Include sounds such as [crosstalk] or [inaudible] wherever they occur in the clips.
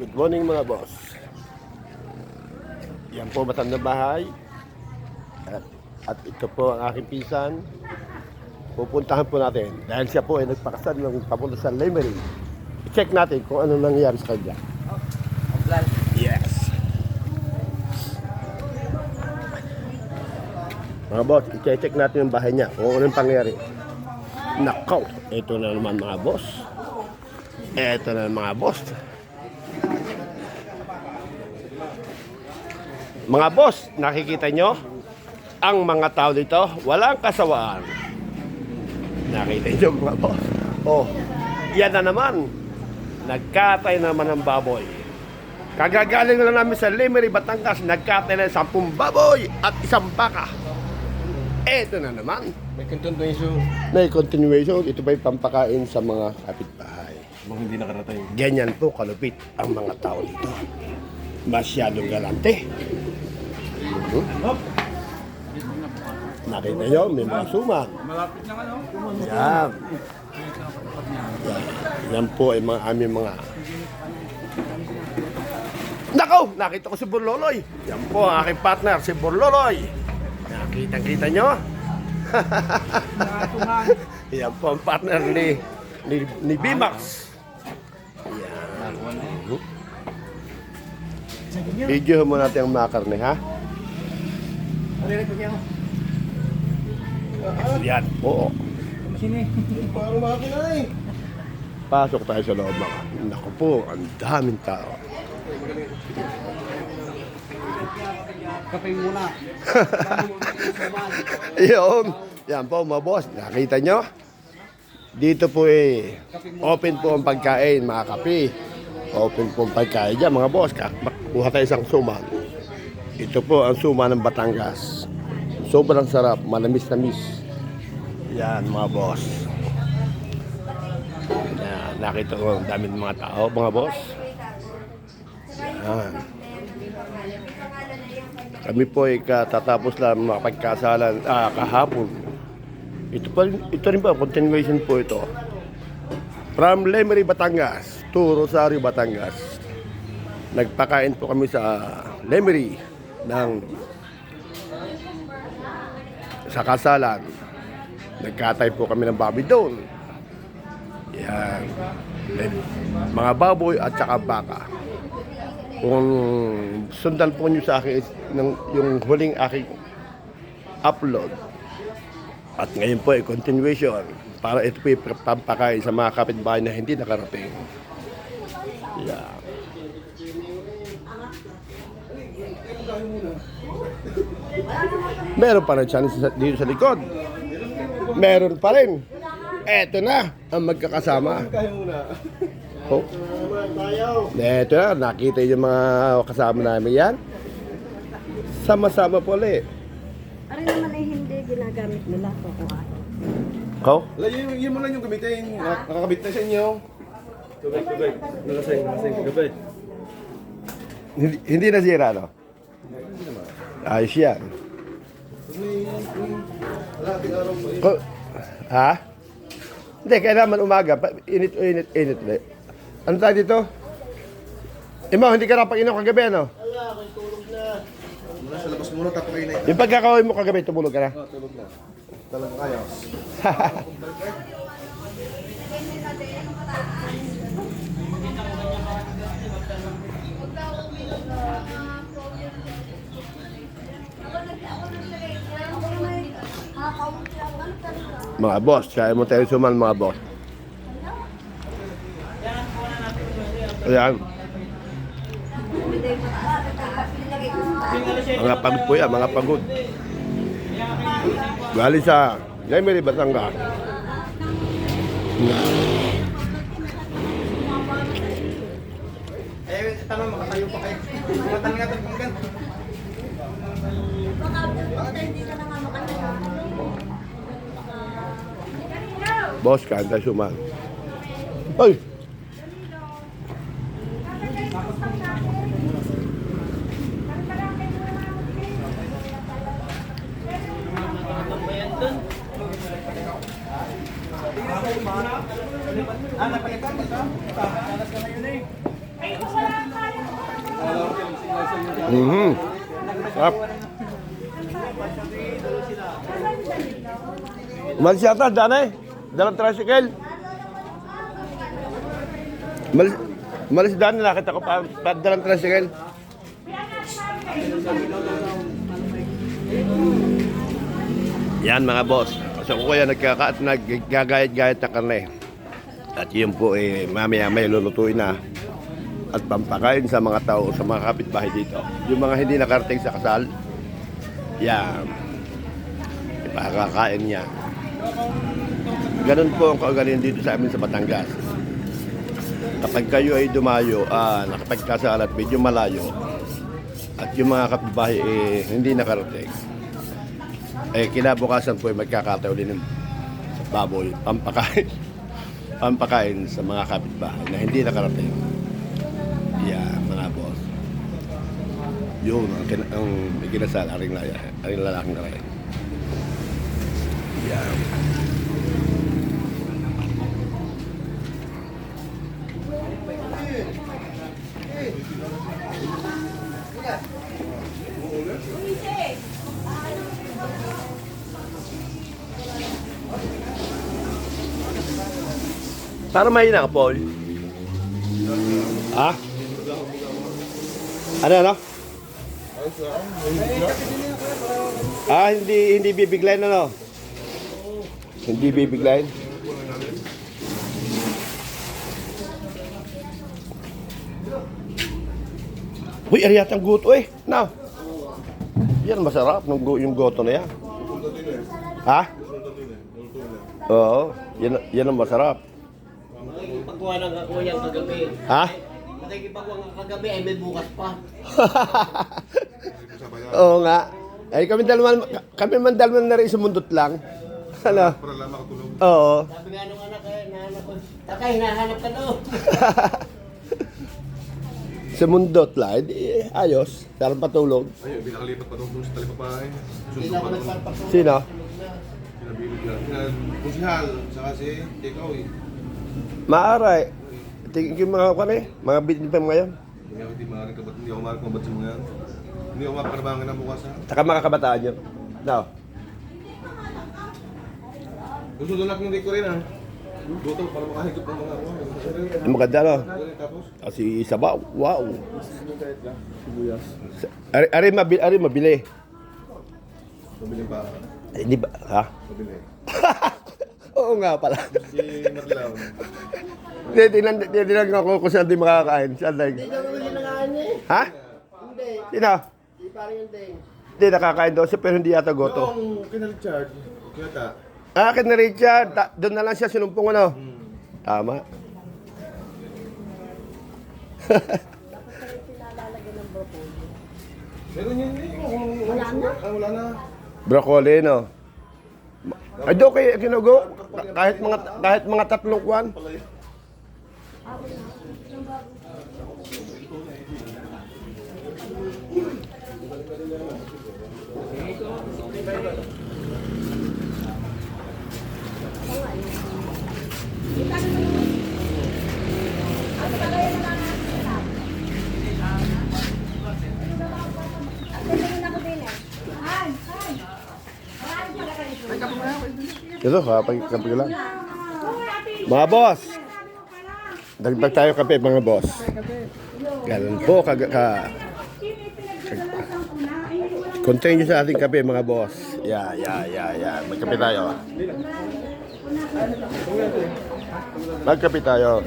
Good morning mga boss. Yan po matandang bahay. At, at ito po ang aking pisan. Pupuntahan po natin. Dahil siya po ay nagpakasal ng papunta sa Lemery. I-check natin kung ano nangyayari sa kanya. Yes. Mga boss, i-check natin yung bahay niya. Kung anong pangyayari. Nakaw, ito na naman mga boss. Ito na mga boss. Mga boss, nakikita nyo? Ang mga tao dito, walang kasawaan. Nakita nyo mga boss? Oh, yan na naman. Nagkatay naman ng baboy. Kagagaling lang namin sa Lemery, Batangas, nagkatay na ng 10 baboy at isang baka. Eto na naman. May continuation. May continuation, ito ba'y pampakain sa mga kapitbahay. Mga hindi nakarating. Ganyan po kalupit ang mga tao dito. Masyadong galante. Nakita nyo, may mga suman. Malapit lang ano? Yan. Yan. Yan po ay mga aming mga... Nako! Nakita ko si Burloloy. Yan po ang aking partner, si Burloloy. Nakita-kita nyo? [laughs] Yan po ang partner ni, ni, ni Bimax. Yan. Video mo natin ang mga karne, ha? Yan, oo. Pasok tayo sa loob mga. Naku po, ang daming tao. Kape muna. [laughs] Yun. Yan po mga boss. Nakita nyo? Dito po eh, open po ang pagkain, mga kape. Open po ang pagkain dyan, mga boss. Ka- Kuha tayo isang suman. Ito po ang suman ng Batangas. Sobrang sarap, manamis-namis. Yan, mga boss. Yan, nakita ko ang daming mga tao, mga boss. Yan. Kami po ay katatapos lang makapagkasalan ah, kahapon. Ito, pa, ito rin pa, continuation po ito. From Lemery, Batangas to Rosario, Batangas. Nagpakain po kami sa Lemery ng sa kasalan. Nagkatay po kami ng baboy doon. Yan. May- Mga baboy at saka baka. Kung sundan po nyo sa akin ng, yung huling aking upload. At ngayon po ay continuation para ito po pampakain sa mga kapitbahay na hindi nakarating. Yeah. Meron pa rin chance sa- dito sa likod. Meron pa rin. Eto na ang magkakasama. Oh. Eto na, nakita yung mga kasama namin yan. Sama-sama po ulit. Ano naman ay hindi ginagamit nila kukuha. Oh? Wala, yun, yun mo lang yung gamitin. Nak- Nakakabit na sa inyo. Tubig, tubig. Nalasing, nalasing. Gabi. Hindi, hindi nasira, no? Ayos yan. Ko, ha? Hindi, kailangan umaga. Pa- Init, init, init ulit. Ano tayo dito? Imo, hindi ka napag-inom kagabi, ano? Muna sa labas muna, tapos kayo na ito. Yung pagkakawin mo kagabi, tumulog ka na. Oh, tulog na. Talagang kaya. [laughs] mga boss, kaya mo tayo suman, mga boss. Ayan. Mga pagod mga pagod. Galing sa Lemery, Batangas. Eh, tama, makatayo pa kayo. Matan nga ito, Boss, kain tayo suman. Ay! Ah, napalitan ito? Talas ka na yun eh. Mhm. Sarap. Umalis yata, Danay. Dalang tricycle. Umalis, umalis Danay, nakita ko pa, pa dalang tricycle. Yan mga boss. Sa ko kaya nagkaka at naggagayat-gayat na karne. At yun po eh, mamaya may lulutuin na at pampakain sa mga tao, sa mga kapitbahay dito. Yung mga hindi nakarating sa kasal, yan, ipakakain niya. Ganun po ang kaagalingan dito sa amin sa Batangas. Kapag kayo ay dumayo, ah, nakapagkasal medyo malayo, at yung mga kapitbahay eh, hindi nakarating, eh kinabukasan po ay magkakataon din ng baboy, pampakain, [laughs] pampakain sa mga kapitbahay na hindi nakarating. Yeah, mga boss. Yun, ang, kin- ang ikinasal, aring, laya, aring lalaking na rin. Yeah. Para mahina ka, Paul. Ha? Ano, ano? Ah, hindi hindi bibiglayin ano? Hindi bibiglayin. Uy, ari yata ang guto eh. Now. Yan masarap ng gu- yung goto na yan. Ha? Oo, yan, yan ang masarap. Nakikipagkuha ng ako yung kagabi. Ha? Nakikipagkuha ng kagabi ay may bukas pa. [laughs] Oo nga. Ay kami dalawa, kami man dalawa na rin sa mundot lang. [laughs] Ano? Para lang makatulog. Oo. Sabi nga nung anak eh, nahanap ko. Takay, hinahanap ka doon. [laughs] sa mundot lang, edi, ayos. Sarap patulog. Ay, binakalipat pa doon sa talipapahay. Hindi na ako nagparpako. Sino? Pinabilog lang. Pinag- Musihal, saka si Tikaw eh. Maaray. Tingin ko yung mga kwan eh. Mga bitin pa ngayon. Hindi ako di maaaring kabat, hindi ako maaaring kabat sa mga yan. Hindi ako makaparabangan ng bukas ha. Saka mga kabataan yun. No. Gusto doon lang yung ko rin ha. Gusto para makahigop ng mga ano. Ang maganda no. Isa ba? Wow. sibuyas. Ari, ari, mabili. Ari, mabili. Mabili pa. Eh, Hindi ba? Ha? Mabili. [laughs] Oo nga pala. Si Matlaw. Hindi, tinan, tinan ako kung saan di makakain. Saan lang? Hindi naman hindi eh. Ha? Hindi. Sino? Hindi parang yung ding. Hindi, nakakain daw siya pero hindi yata goto. Yung kina Richard, kay na Richard. Ta- doon na lang siya sinumpong ano. Tama. Pinalalagyan ng broccoli. Meron yun. Wala na? Wala na. Broccoli, no? Ay, do kay kinugo. Kahit mga kahit mga tatlong kwan. Ito, kapag kapag lang. Mga boss. Dagdag tayo kape, mga boss. Ganun po, kag ka, Continue sa ating kape, mga boss. Yeah, yeah, yeah, yeah. Magkape tayo. Magkape tayo.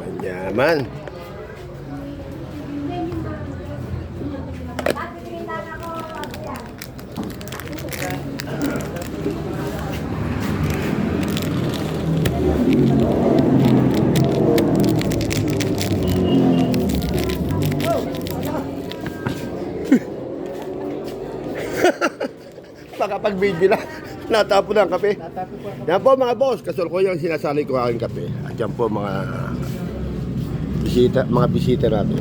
Manyaman. Makapag-video na. [laughs] Natapo na ang kape. Yan po mga boss, kasol ko yung sinasali ko aking kape. At yan po mga bisita, mga bisita natin.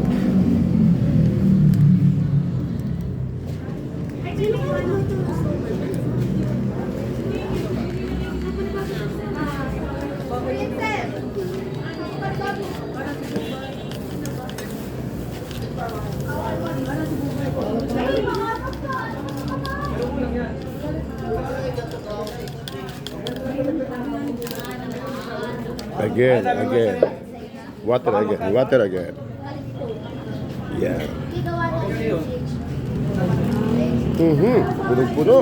Again, again. Water again, water again. Yan. Mhm, punong-puno.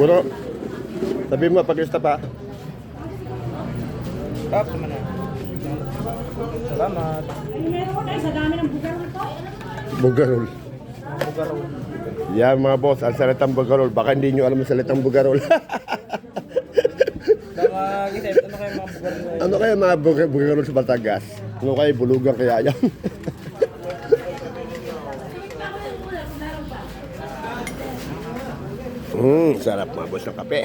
Puno. Sabi mo, pag-lista pa. Tap naman na. Salamat. Bugarol. Bugarol. Yan mga boss, ang salitang bugarol. Baka hindi nyo alam ang salitang bugarol. Ano bugarol kaya mga bug- bugarol sa Batangas? Ano kaya bulugan kaya yan? [laughs] Hmm, sarap mga boss ng kape.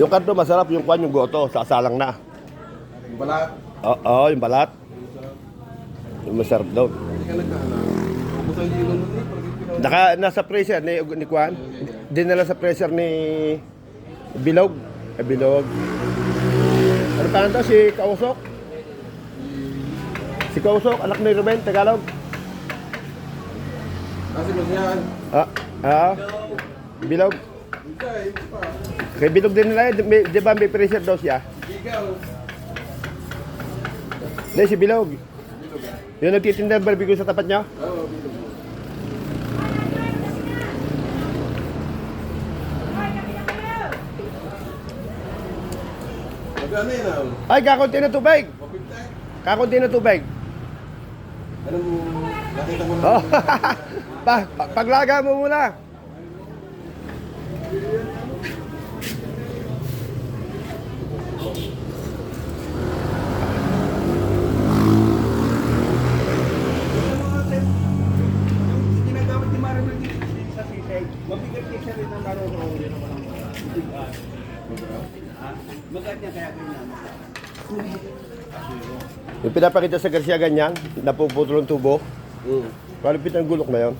Yung kanto masarap, yung kwan, yung goto, sasalang na. Balat. Oo, yung balat. Yung masarap daw. Naka, nasa freezer ni, ni Kwan. Dinala sa freezer ni Bilog. Eh, Bilog. Ano pa to? Si Kausok? Si Kausok, anak ni Ruben, Tagalog. Kasi yan. Ah, ah. Bilog. Kay Bilog din nila, di, may- di ba may freezer daw siya? Hindi, si Bilog. Yung nagtitinda ng barbecue sa tapat niya? Oo, bilog. Ay, kakunti na tubig! Kakunti na tubig! Ano mo? Nakita mo na. Oh. [laughs] pa, pa, paglaga mo muna. ginagamit ni Mario dito sa sisig, mabigat niya siya rin ang marunong yun naman ang bigat. Magat niya kaya ganyan. Yung pinapakita sa Garcia ganyan, napuputol ang tubo. Hmm. Kalipit ang gulok na yun.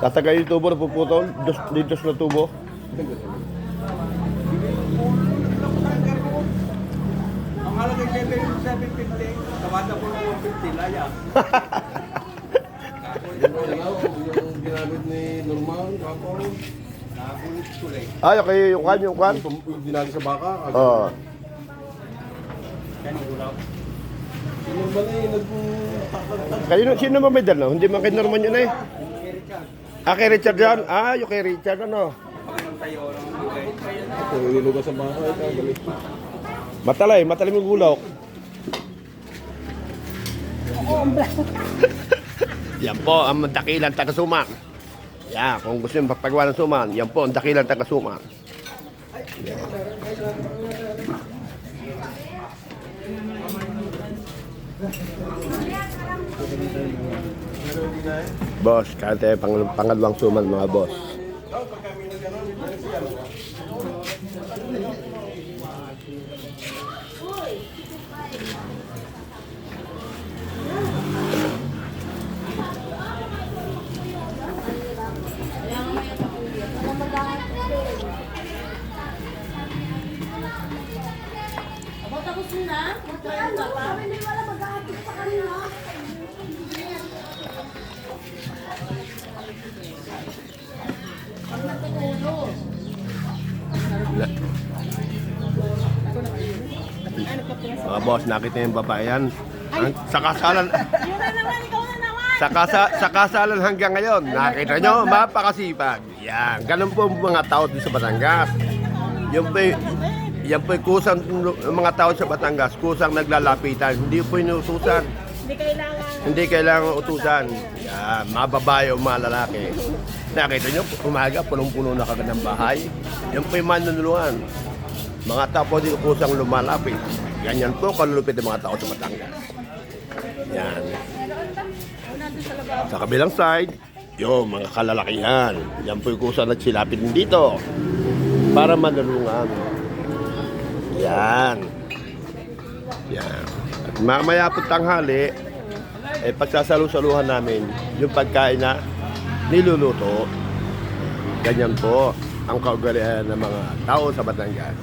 Tatagay yung tubo, napuputol. Dos, litos na tubo. Ang halagang level yung 750, tawada po ng 150, laya. Yung yung ginamit ni Norman, kako. Nakulit tuloy. Ay, okay, yung kwan, yung kwan. Yung yung dinali sa baka. Oo. Yan yung ulaw. Si Norman eh, nagtatagtag. Kanino, sino mo may dala? Hindi man kay Norman yun eh. Ah, kay Richard yan? Ah, yung kay Richard, ano? Kung inilugas sa baka, ikaw, galit. Matalay, matalay yung gulok. Yan po ang dakilang taga-suman. Yan, kung gusto nyo magpagawa ng suman, yan po ang dakilang taga-suman. Boss, kahit tayo pang, pangalawang suman mga boss. Mga boss, nakita yung babae yan. Ang- Sa kasalan, [laughs] na na sa, kasa, sa kasalan hanggang ngayon, nakita nyo, mapakasipag. Yan, ganun po mga tao dito sa Batangas. Po, yan po kusang ang mga tao sa Batangas, kusang naglalapitan. Hindi po inutusan. Hindi kailangan. Hindi kailangan utusan. Yan, mga babae o mga lalaki. Nakita nyo, umaga, punong-puno na kagad ng bahay. Yan po yung manunuluan. Mga tao po dito kusang lumalapit. Ganyan po kalulupit ng mga tao sa Batangas. Yan. Sa kabilang side, yung mga kalalakihan. Yan po yung kusang nagsilapit dito. Para manulungan. Yan. Yan. At mamaya po tanghali, eh pagsasalu-saluhan namin yung pagkain na niluluto. Ganyan po. ang kaugalian ng mga tao sa Batangas.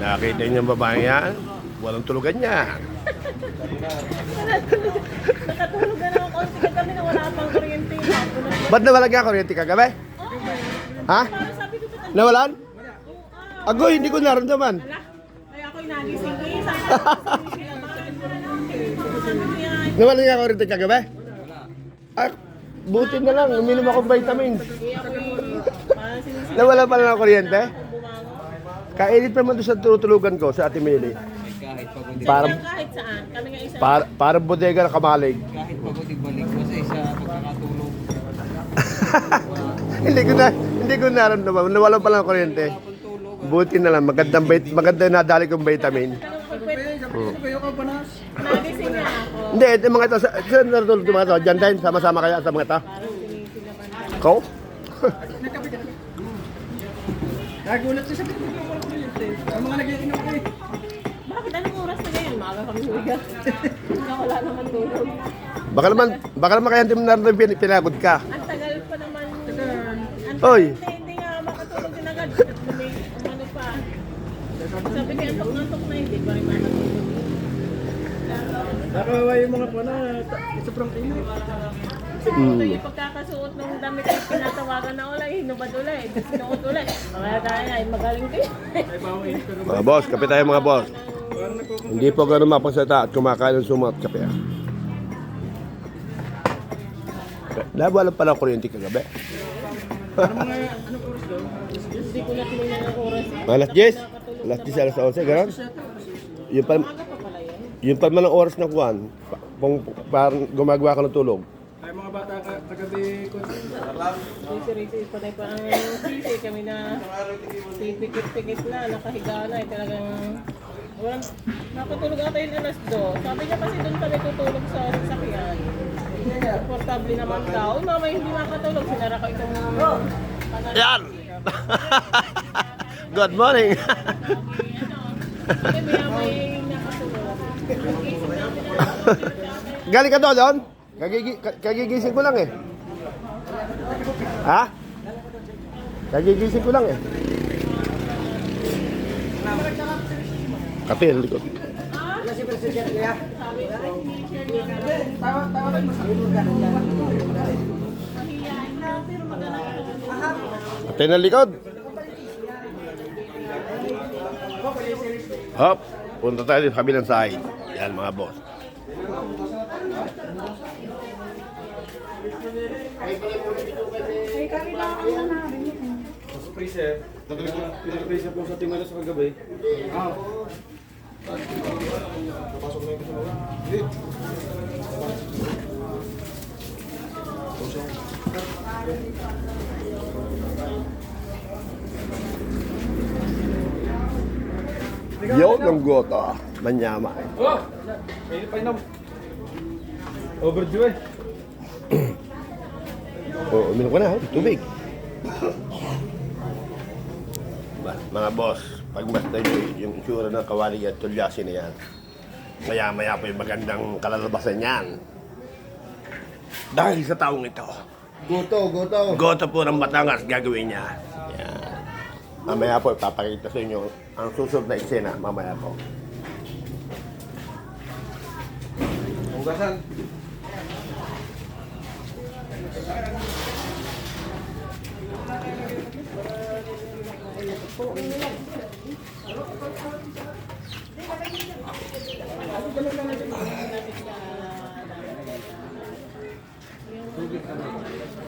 Nakita niyo yung babae yan? Walang tulugan yan. [laughs] Nakatulog na ng konti ka kami na wala pang kuryente. Na. Ba't nawala ka kuryente kagabi? Ha? Nawalan? Agoy, hindi ko naramdaman. Kaya ako'y nagising. Eh, [laughs] na. Nawalan ka kuryente kagabi? Ah, buti na lang. Uminom ako vitamins. [laughs] Nawala pala ng kuryente? Kainit naman doon sa tutulugan ko sa Ate Mili. Kahit pagod, Para, Kahit saan. Kami nga isa. para, para bodega ng kamalig. kahit hindi ko na, hindi ko naramdaman. Nawala pala ng kuryente. Buti na lang. Magandang, bait, maganda na dali kong vitamin. Ano? Nagising nga ako. Hindi, ito mga ito. Sa- Saan natulog yung mga ito? Diyan din. Sama-sama kaya sa mga ito. Ko? [laughs] Nagulat siya sa pinto ko wala kuryente. Ang mga nagiinom ko eh. Bakit anong oras na ngayon? Maaga kami huwiga. [laughs] Wala naman tulog. Baka naman, baka naman kaya hindi mo naramdaman pin- pinagod ka. Ang tagal pa naman. Ang Oy. Hindi, hindi nga makatulog din agad. May umano pa. Sabi ko, antok-antok na hindi pa rin makatulog. Nakawawa yung mga pana. Sobrang init. Hmm. Ito yung pagkakasuot ng damit ay pinatawagan na ulit, hinubad ulit, tapos sinuot ulit. Kaya tayo ay magaling kayo. Mga boss, kape tayo mga boss. Hindi po ganun mapagsalita at kumakain ng sumat kape. ah. Nawala pala ang kuryente kagabi. Hindi ko na tinignan ang oras. Alas 10? Alas 10, alas 11, gano'n? Yung pa, pa yung pa man ang oras ng kuwan, pa- kung parang gumagawa ka ng tulog. Ay mga bata ka, kagabi ko. Risi-risi pa na parang sisi kami na pipikit-pikit na, nakahiga na, eh, talagang walang, nakatulog ata yung alas do. Sabi niya kasi doon kami tutulog sa sasakyan. Komportable naman daw. Uy, mama, hindi makatulog. Sinara ko itong panalo. Yan! [laughs] Good morning! Kasi Galing ka doon, doon? Kagigi ka- kagigising ko lang eh. Ha? Kagigising ko lang eh. Kapil, likod. Kapil na likod. Hop, punta tayo sa kabilang side. Yan mga boss. Sa freezer. Pinag-freezer po sa tingala sa kagabi. Ah. Papasok na yung kasama. Hindi. Yun ang gota. Manyama. Oh! May pa inom. Overdue eh. [clears throat] O, uminom ka na, tubig. Ba, mga boss, pag basta nyo yung itsura ng kawali at tulyasi na yan, maya-maya po yung magandang kalalabasan yan. Dahil sa taong ito, Goto, goto. gota po ng Batangas gagawin niya. Yan. Mamaya po, papakita sa inyo ang susunod na eksena, mamaya po. Hugasan.